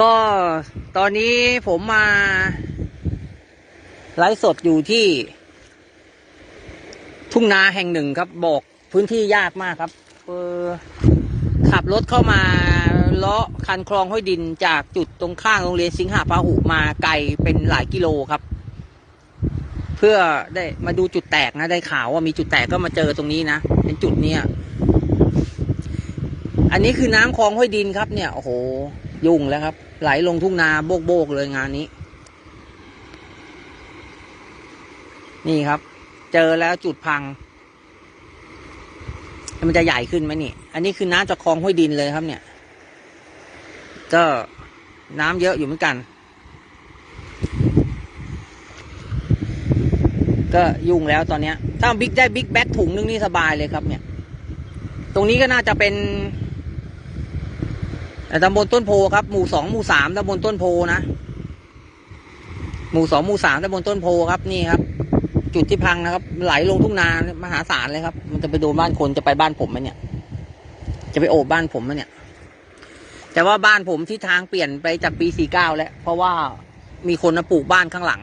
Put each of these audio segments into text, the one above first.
ก็ตอนนี้ผมมาไลฟ์สดอยู่ที่ ทุ่งนาแห่งหนึ่งครับ บอกพื้นที่ยากมากครับเออขับรถเข้ามาเลาะคันคลองห้วยดินจากจุดตรงข้างโรงเรียนสิงหาพาหุมาไกลเป็นหลายกิโลครับ เพื่อได้มาดูจุดแตกนะได้ข่าวว่ามีจุดแตกก็มาเจอตรงนี้นะเป็นจุดเนี้ยอันนี้คือน้ำคลองห้วยดินครับเนี่ยโอ้โห ยุ่งแล้วครับ ไหลลงทุ่งนาโบกโบกๆเลยงานนี้ นี่ครับ เจอแล้วจุดพัง มันจะใหญ่ขึ้นไหมนี่ อันนี้คือน้ำจากคลองห้วยดินเลยครับเนี่ย ก็น้ำเยอะอยู่เหมือนกัน ก็ยุ่งแล้วตอนนี้ถ้าบิ๊กได้บิ๊กแบ็คถุงนึงนี่สบายเลยครับเนี่ย ตรงนี้ก็น่าจะเป็น ตำบลต้นโพครับ หมู่สองหมู่สามตำบลต้นโพนะ หมู่สองหมู่สามตำบลต้นโพครับนี่ครับ จุดที่พังนะครับ ไหลลงทุ่งนามหาศาลเลยครับ มันจะไปโดนบ้านคนจะไปบ้านผมไหมเนี่ย จะไปโอบบ้านผมไหมเนี่ย แต่ว่าบ้านผมที่ทางเปลี่ยนไปจากปีสี่เก้าแล้ว เพราะว่ามีคนมาปลูกบ้านข้างหลัง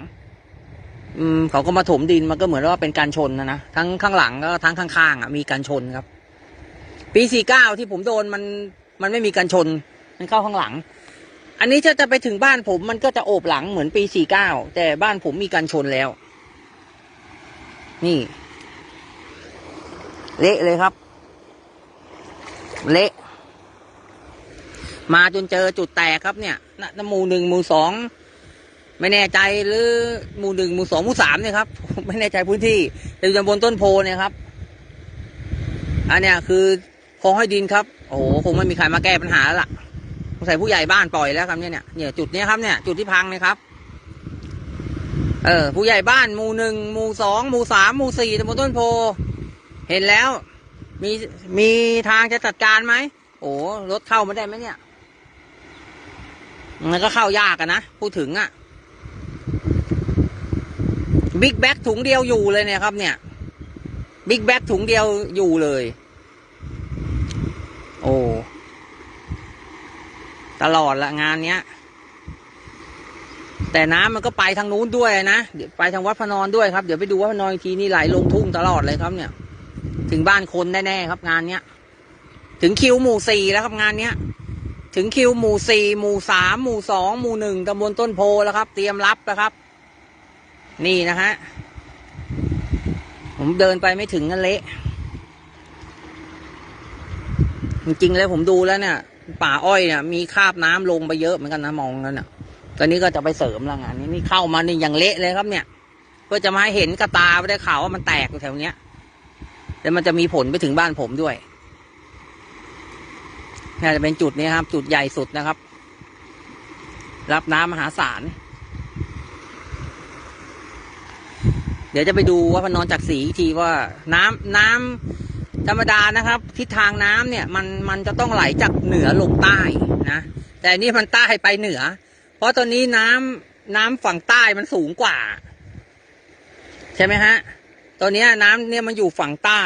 อืมเขาก็มาถมดินมันก็เหมือนว่าเป็นการชนนะนะทั้งข้างหลังก็ทั้งข้างๆอะมีการชนครับ ปีสี่เก้าที่ผมโดนมันมันไม่มีการชน มันเข้าข้างหลัง อันนี้จะจะไปถึงบ้านผมมันก็จะโอบหลังเหมือนปีสี่เก้าแต่บ้านผมมีการชนแล้ว นี่ เละเลยครับ เละมาจนเจอจุดแตกครับเนี่ยนะหมู่หนึ่งหมู่สองไม่แน่ใจหรือหมู่หนึ่งหมู่สองหมู่สามเนี่ยครับไม่แน่ใจพื้นที่แต่อยู่ตำบลต้นโพเนี่ยครับ อันเนี้ยคือคลองห้อยดินครับ โอ้โหคงไม่มีใครมาแก้ปัญหาแล้วล่ะ สงสัยผู้ใหญ่บ้านปล่อยแล้วครับเนี่ยเนี่ยเนี่ยจุดเนี้ยครับเนี่ยจุดที่พังเนี่ยครับ เออ ผู้ใหญ่บ้านหมู่หนึ่งหมู่สองหมู่สามหมู่สี่ตำบลต้นโพ เห็นแล้ว มีมีทางจะจัดการไหมโอ้รถเข้ามาได้ไหมเนี่ยมันก็เข้ายากอะนะพูดถึงอะบิ๊กแบ็กถุงเดียวอยู่เลยเนี่ยครับ เนี่ยบิ๊กแบ็กถุงเดียวอยู่เลย โอ้ ตลอดละงานเนี้ย แต่น้ำมันก็ไปทางนู้นด้วยนะเดี๋ยวไปทางวัดพระนอนด้วยครับ เดี๋ยวไปดูวัดพระนอนอีกทีนี่ไหลลงทุ่งตลอดเลยครับเนี่ย ถึงบ้านคนแน่ๆครับงานเนี้ย ถึงคิวหมู่สี่แล้วครับงานเนี้ย ถึงคิวหมู่สี่หมู่สามหมู่สองหมู่หนึ่งตำบลต้นโพแล้วครับ เตรียมรับนะครับ นี่นะฮะผมเดินไปไม่ถึงกันเละ จริงๆแล้วผมดูแล้วเนี่ย ป่าอ้อยเนี่ยมีคราบน้ำลงไปเยอะเหมือนกันนะมองแล้นี่ยตอนนี้ก็จะไปเสริมละงานนี้นี่เข้ามานี่อย่างเละเลยครับเนี่ย เพื่อจะมาให้เห็นกระตาไม่ได้ข่าวว่ามันแตกอยู่แถวเนี้ยแล้วมันจะมีผลไปถึงบ้านผมด้วยน่าจะเป็นจุดนี้ครับ จุดใหญ่สุดนะครับ รับน้ำมหาศาล เดี๋ยวจะไปดูว่าพนอนจากสีอีกทีว่าน้ำน้ำ ธรรมดานะครับ ทิศทางน้ำเนี่ยมันมันจะต้องไหลจากเหนือลงใต้นะแต่นี่มันใต้ไปเหนือ เพราะตอนนี้น้ำน้ำฝั่งใต้มันสูงกว่า ใช่ไหมฮะตอนนี้น้ำเนี่ยมันอยู่ฝั่งใต้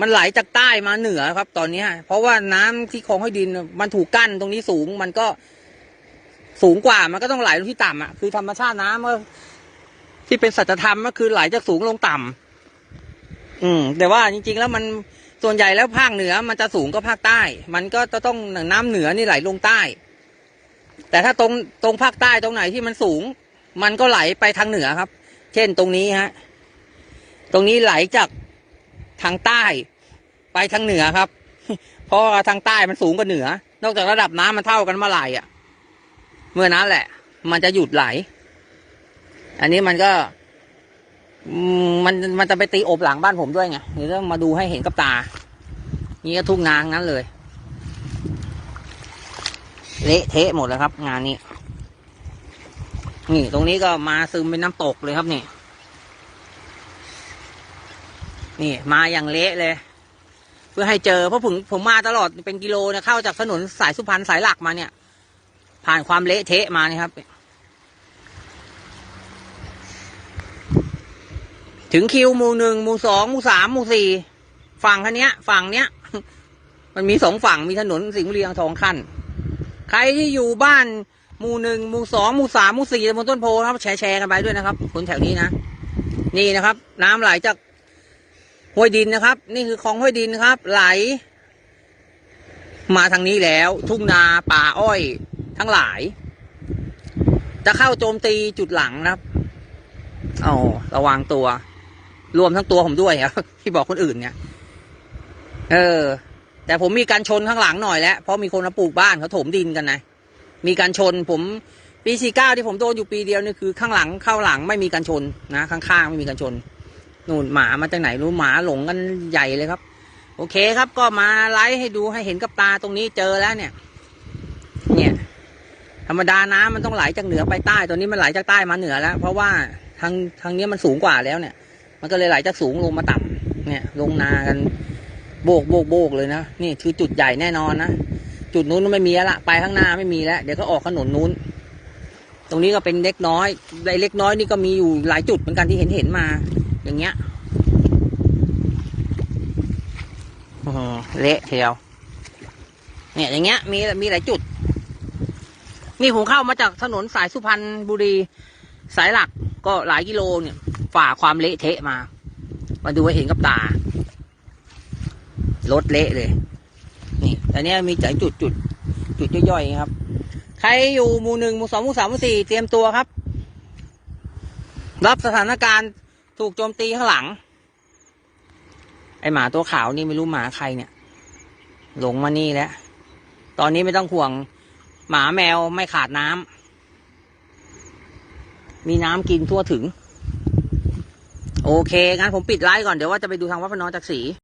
มันไหลจากใต้มาเหนือครับ ตอนนี้เพราะว่าน้ำที่คลองห้อยดินมันถูกกั้นตรงนี้สูงมันก็สูงกว่ามันก็ต้องไหลลงที่ต่ำอะคือธรรมชาติน้ำก็ที่เป็นสัจธรรมก็คือไหลจากสูงลงต่ำ อืม แต่ว่าจริง ๆ แล้วมันส่วนใหญ่แล้วภาคเหนือมันจะสูงก็ภาคใต้ มันก็จะต้องน้ำเหนือนี่ไหลลงใต้ แต่ถ้าตรงตรงภาคใต้ตรงไหนที่มันสูง มันก็ไหลไปทางเหนือครับ เช่นตรงนี้ฮะ ตรงนี้ไหลจากทางใต้ ไปทางเหนือครับ เพราะทางใต้มันสูงกว่าเหนือ นอกจากระดับน้ำมันเท่ากันเมื่อไหร่อะ เมื่อนั้นแหละ มันจะหยุดไหล อันนี้มันก็ มันมันจะไปตีอบหลังบ้านผมด้วยไงเดี๋ยวต้องมาดูให้เห็นกับตา นี่ก็ทุ่งนางนั้นเลย เละเทะหมดแล้วครับ งานนี้ นี่ตรงนี้ก็มาซึมเป็นน้ำตกเลยครับนี่นี่มาอย่างเละเลย เพื่อให้เจอเพราะผมผมมาตลอดเป็นกิโลเนี่ยเข้าจากถนนสายสุพรรณสายหลักมาเนี่ย ผ่านความเละเทะมานี่ครับ ถึงคิวหมู่หนึ่งหมู่สองหมู่สามหมู่สี่ฝั่งคันเนี้ย ฝั่งเนี้ย มันมีสองฝั่งมีถนนสิงห์บุรีอ่างทองขั้น ใครที่อยู่บ้านหมู่หนึ่งหมู่สองหมู่สามหมู่สี่ตำบลต้นโพครับแชร์แชร์กันไปด้วยนะครับคนแถวนี้นะนี่นะครับ น้ำไหลจากห้วยดินนะครับ นี่คือคลองห้วยดินครับ ไหล มาทางนี้แล้ว ทุ่งนาป่าอ้อย ทั้งหลาย จะเข้าโจมตีจุดหลังนะครับอ๋อระวังตัว รวมทั้งตัวผมด้วยครับที่บอกคนอื่นเนี่ย เออ แต่ผมมีการชนข้างหลังหน่อยแล้วเพราะมีคนมาปลูกบ้านเขาถมดินกันนะมีการชนผมปีสี่เก้าที่ผมโดนอยู่ปีเดียวนี่คือข้างหลังเข้าหลังไม่มีการชนนะข้างๆไม่มีการชนนู่นหมามาจากไหนรู้หมาหลงกันใหญ่เลยครับ โอเคครับ ก็มาไลฟ์ให้ดูให้เห็นกับตาตรงนี้เจอแล้วเนี่ย เนี่ย ธรรมดาน้ำมันต้องไหลจากเหนือไปใต้ตัวนี้มันไหลจากใต้มาเหนือแล้ว เพราะว่าทางทางนี้มันสูงกว่าแล้วเนี่ย มันก็เลยไหลจากสูงลงมาต่ำเนี่ยลงนากันโบกโบกโบกเลยนะนี่คือจุดใหญ่แน่นอนนะจุดนู้นไม่มีแล้วละไปข้างหน้าไม่มีแล้ว เดี๋ยวก็ออกถนนนู้น ตรงนี้ก็เป็นเล็กน้อยในเล็กน้อยนี่ก็มีอยู่หลายจุดเหมือนกันที่เห็นเห็นมา อย่างเงี้ยเละเทียว เนี่ยอย่างเงี้ยมีมีหลายจุด นี่ผมเข้ามาจากถนนสายสุพรรณบุรีสายหลัก ก็หลายกิโลเนี่ย ฝ่าความเละเทะมา มาดูให้เห็นกับตารถเละเลย นี่แต่เนี้ยมีแต่จุดจุดจุดย่อยๆครับ ใครอยู่หมู่หนึ่งหมู่สองหมู่สามหมู่สี่เตรียมตัวครับ รับสถานการณ์ถูกโจมตีข้างหลัง ไอหมาตัวขาวนี่ไม่รู้หมาใครเนี่ย หลงมานี่แล้ว ตอนนี้ไม่ต้องห่วง หมาแมวไม่ขาดน้ำ มีน้ำกินทั่วถึง โอเคงั้นผมปิดไลฟ์ก่อนเดี๋ยวว่าจะไปดูทางวัดพระนอนจากสี